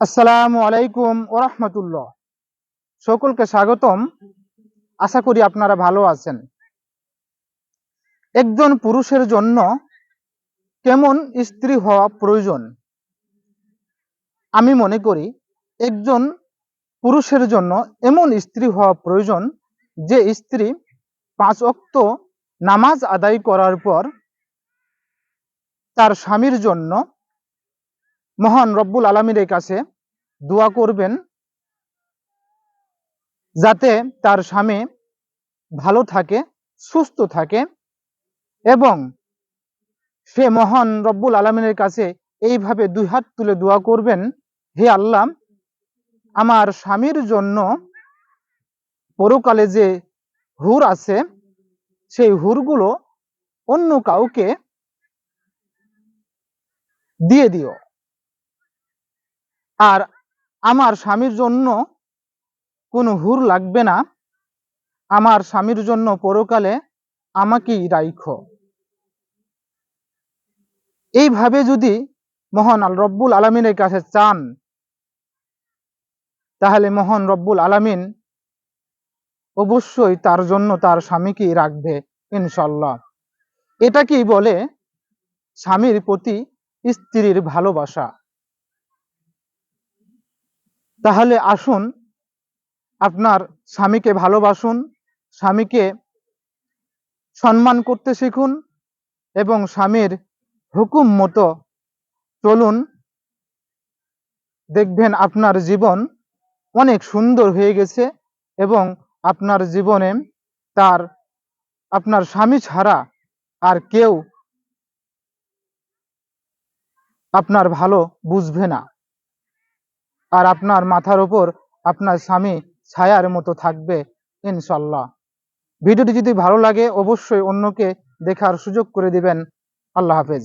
আসসালামু আলাইকুম ওরহমতুল্লাহ। সকলকে স্বাগতম। আশা করি আপনারা ভালো আছেন। একজন পুরুষের জন্য কেমন স্ত্রী হওয়া প্রয়োজন? আমি মনে করি একজন পুরুষের জন্য এমন স্ত্রী হওয়া প্রয়োজন যে স্ত্রী পাঁচ অক্ত নামাজ আদায় করার পর তার স্বামীর জন্য মহান রব্বুল আলমীর কাছে দোয়া করবেন যাতে তার স্বামী ভালো থাকে, সুস্থ থাকে এবং সে মহান রব্বুল আলমিনের কাছে এইভাবে দুই হাত তুলে দোয়া করবেন, হে আল্লাহ, আমার স্বামীর জন্য পরকালে যে হুর আছে, সেই হুরগুলো অন্য কাউকে দিয়ে দিও। আর আমার স্বামীর জন্য কোনো হুর লাগবে না। আমার স্বামীর জন্য পরকালে আমাকেই রাইখ। এইভাবে যদি মহান আল রব্বুল আলমিনের কাছে চান, তাহলে মহান রব্বুল আলামিন অবশ্যই তার জন্য তার স্বামীকেই রাখবে ইনশাল্লাহ এটা কি বলে স্বামীর প্রতি স্ত্রীর ভালোবাসা। তাহলে আসুন, আপনার স্বামীকে ভালোবাসুন, স্বামীকে সম্মান করতে শিখুন এবং স্বামীর হুকুম মতো চলুন। দেখবেন আপনার জীবন অনেক সুন্দর হয়ে গেছে এবং আপনার জীবনে তার, আপনার স্বামী ছাড়া আর কেউ আপনার ভালো বুঝবে না। আর আপনার মাথার ওপর আপনার স্বামী ছায়ার মতো থাকবে ইনশাল্লাহ ভিডিওটি যদি ভালো লাগে, অবশ্যই অন্যকে দেখার সুযোগ করে দিবেন। আল্লাহ হাফেজ।